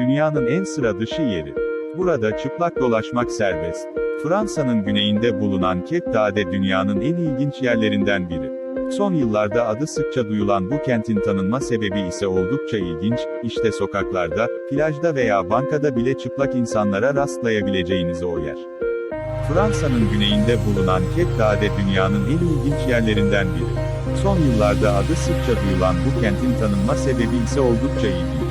Dünyanın en sıra dışı yeri. Burada çıplak dolaşmak serbest. Fransa'nın güneyinde bulunan Cape D'Ade dünyanın en ilginç yerlerinden biri. Son yıllarda adı sıkça duyulan bu kentin tanınma sebebi ise oldukça ilginç, işte sokaklarda, plajda veya bankada bile çıplak insanlara rastlayabileceğiniz o yer. Fransa'nın güneyinde bulunan Cape D'Ade dünyanın en ilginç yerlerinden biri. Son yıllarda adı sıkça duyulan bu kentin tanınma sebebi ise oldukça ilginç.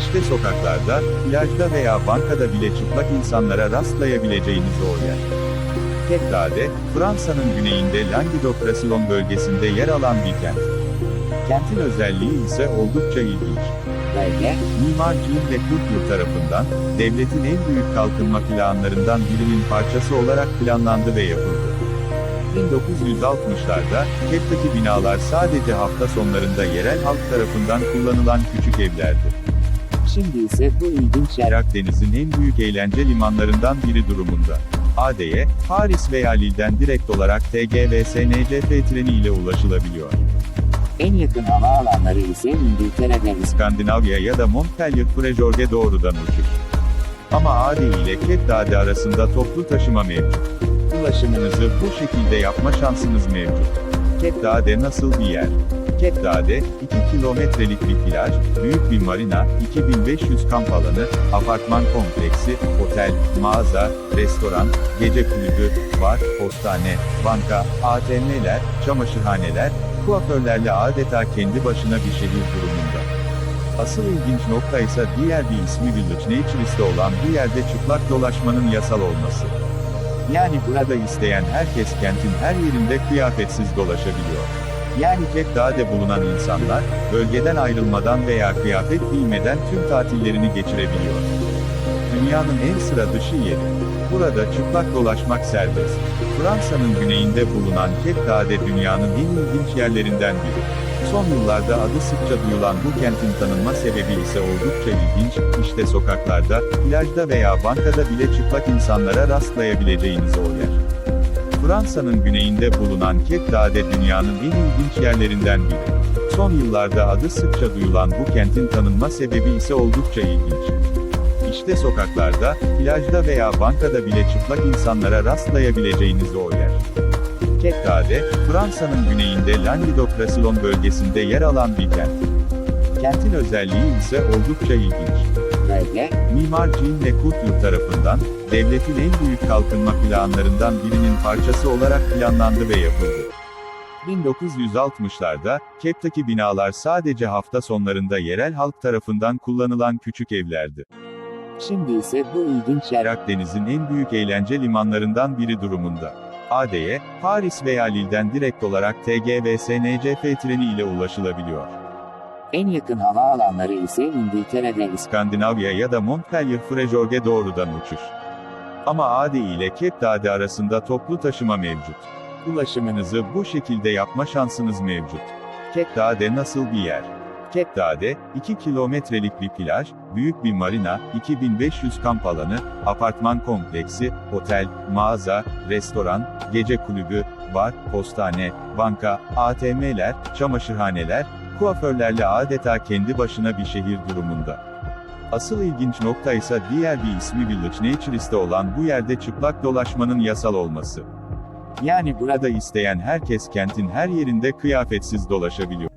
İşte sokaklarda, plajda veya bankada bile çıplak insanlara rastlayabileceğiniz o yer. D'Ade, Fransa'nın güneyinde Languedoc-Roussillon bölgesinde yer alan bir kent. Kentin özelliği ise oldukça ilginç. Bölge, Mimar Gilles Lecoultre tarafından, devletin en büyük kalkınma planlarından birinin parçası olarak planlandı ve yapıldı. 1960'larda, Cape'daki binalar sadece hafta sonlarında yerel halk tarafından kullanılan küçük evlerdi. Şimdi ise bu ilginç yer Irak Deniz'in en büyük eğlence limanlarından biri durumunda. AD'ye, Paris veya Lille'den direkt olarak TG ve SNCF treni ile ulaşılabiliyor. en yakın havaalanları ise İngiltere'de İskandinavya ya da Montpellier Frejor'e doğrudan uçuş. Ama AD ile Cape D'Ade arasında toplu taşıma mevcut. Ulaşımınızı bu şekilde yapma şansınız mevcut. Cape D'Ade nasıl bir yer? Cape D'Ade, 2 kilometrelik bir plaj, büyük bir marina, 2500 kamp alanı, apartman kompleksi, otel, mağaza, restoran, gece kulübü, bar, postane, banka, ATM'ler, çamaşırhaneler, kuaförlerle adeta kendi başına bir şehir durumunda. Asıl ilginç nokta ise diğer bir ismi Village Naturist'te olan bu yerde çıplak dolaşmanın yasal olması. Yani burada isteyen herkes kentin her yerinde kıyafetsiz dolaşabiliyor. Yani D'Ade'de bulunan insanlar, bölgeden ayrılmadan veya kıyafet giymeden tüm tatillerini geçirebiliyor. Dünyanın en sıra dışı yeri. Burada çıplak dolaşmak serbest. Fransa'nın güneyinde bulunan Cape D'Ade dünyanın en ilginç yerlerinden biri. Son yıllarda adı sıkça duyulan bu kentin tanınma sebebi ise oldukça ilginç, işte sokaklarda, plajda veya bankada bile çıplak insanlara rastlayabileceğiniz o yer. Fransa'nın güneyinde bulunan D'Ade dünyanın en ilginç yerlerinden biri. Son yıllarda adı sıkça duyulan bu kentin tanınma sebebi ise oldukça ilginç. İşte sokaklarda, plajda veya bankada bile çıplak insanlara rastlayabileceğiniz o yer. D'Ade, Fransa'nın güneyinde Languedoc-Roussillon bölgesinde yer alan bir kent. Kentin özelliği ise oldukça ilginç. Mimar Jean Lecoultre tarafından, devletin en büyük kalkınma planlarından birinin parçası olarak planlandı ve yapıldı. 1960'larda, Cape'daki binalar sadece hafta sonlarında yerel halk tarafından kullanılan küçük evlerdi. şimdi ise bu ilginç yer Irak Deniz'in en büyük eğlence limanlarından biri durumunda. AD'ye, Paris veya Lille'den direkt olarak TG ve SNCF treni ile ulaşılabiliyor. En yakın havaalanları ise İngiltere'de İskandinavya ya da Montpellier Frejor'e doğrudan uçuş. Ama AD ile Cape D'Ade arasında toplu taşıma mevcut. Ulaşımınızı bu şekilde yapma şansınız mevcut. Cape D'Ade nasıl bir yer? Cape D'Ade, 2 kilometrelik bir plaj, büyük bir marina, 2500 kamp alanı, apartman kompleksi, otel, mağaza, restoran, gece kulübü, bar, postane, banka, ATM'ler, çamaşırhaneler, kuaförlerle adeta kendi başına bir şehir durumunda. Asıl ilginç nokta ise diğer bir ismi Village Naturist'te olan bu yerde çıplak dolaşmanın yasal olması. Yani burada isteyen herkes kentin her yerinde kıyafetsiz dolaşabiliyor.